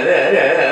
Yeah, yeah.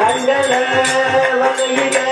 மங்கள வகையிலே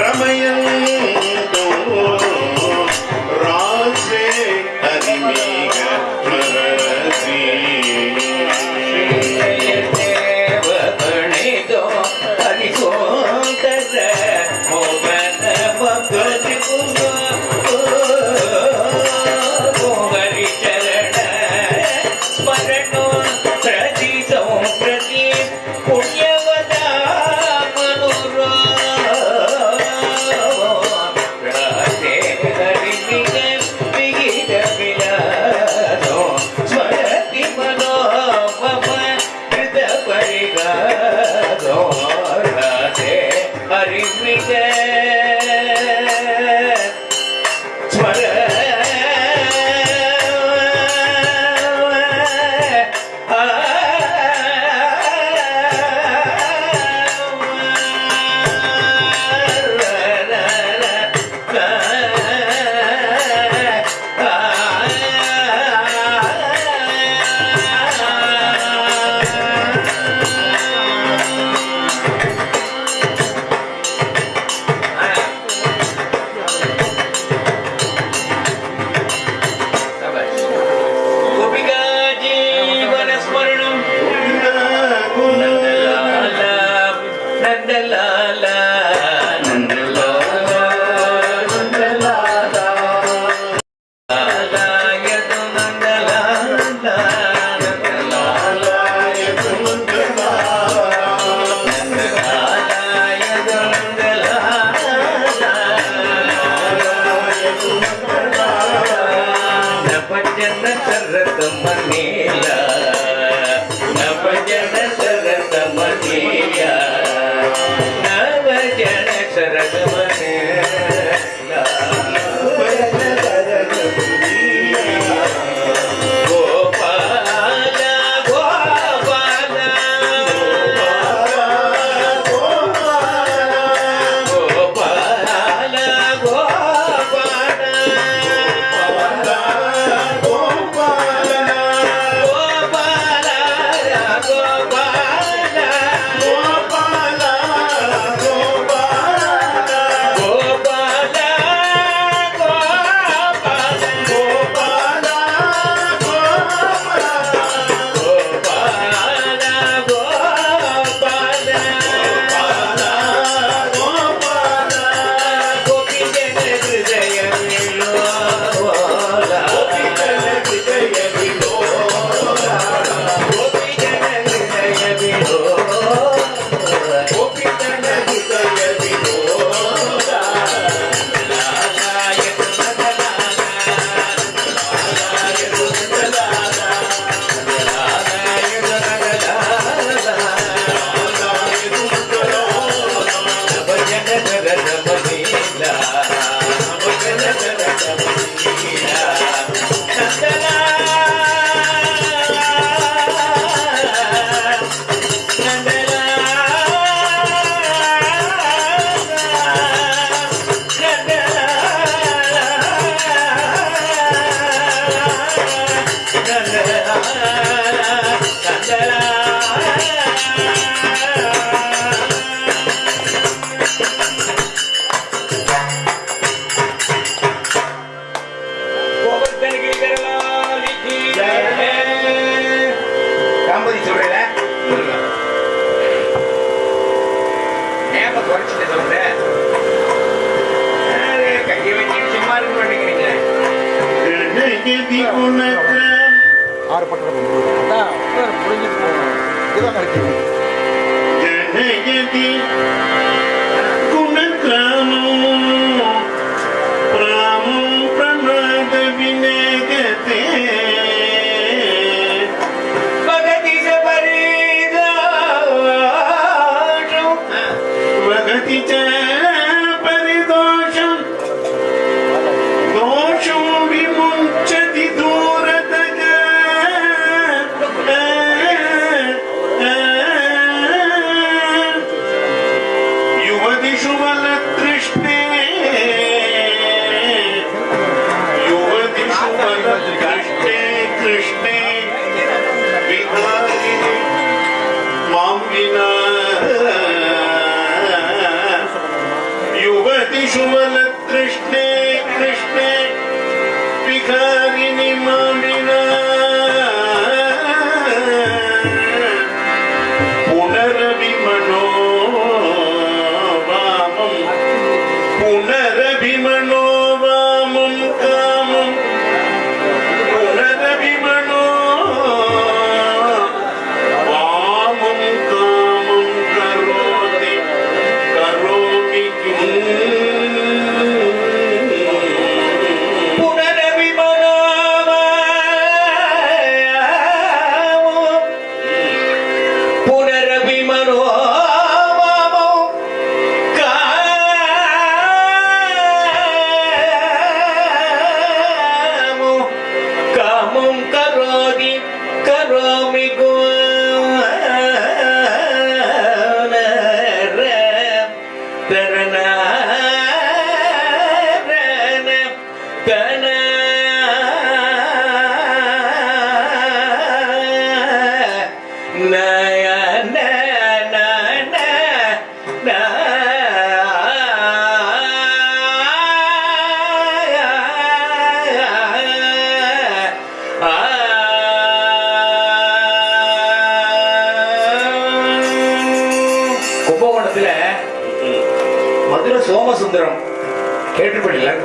రమయంతో Now, we're to bring it forward. Get hey.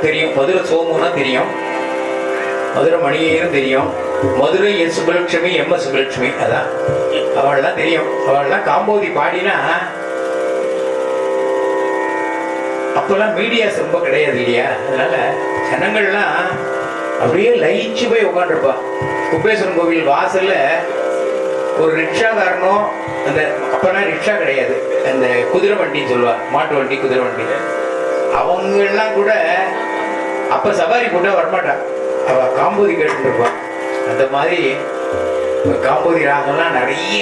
தெரியும். மதுரை சோமுன்னா தெரியும். மதுரை மணியையும் தெரியும். Madurai S Subbulakshmi M S Subbulakshmi அதான். அவள்லாம் தெரியும். அவள்லாம் காம்போதி பாடினா அப்பெல்லாம் மீடியாஸ் ரொம்ப கிடையாது இல்லையா? அதனால ஜனங்கள்லாம் அப்படியே லயிச்சு போய் உட்காந்துருப்பா குப்பேஸ்வரன் கோவில் வாசல்ல ஒரு ரிக்ஷாக்காரனோ அந்த அப்பெல்லாம் ரிக்ஷா கிடையாது. அந்த குதிரை வண்டின்னு சொல்லுவா. மாட்டு வண்டி குதிரை வண்டி. அவங்க எல்லாம் கூட அப்ப சவாரி கொண்டா வரமாட்டா. அவ காம்போதி கேட்டுருப்பான் அந்த மாதிரி காம்போதி ராகம்லாம் நிறைய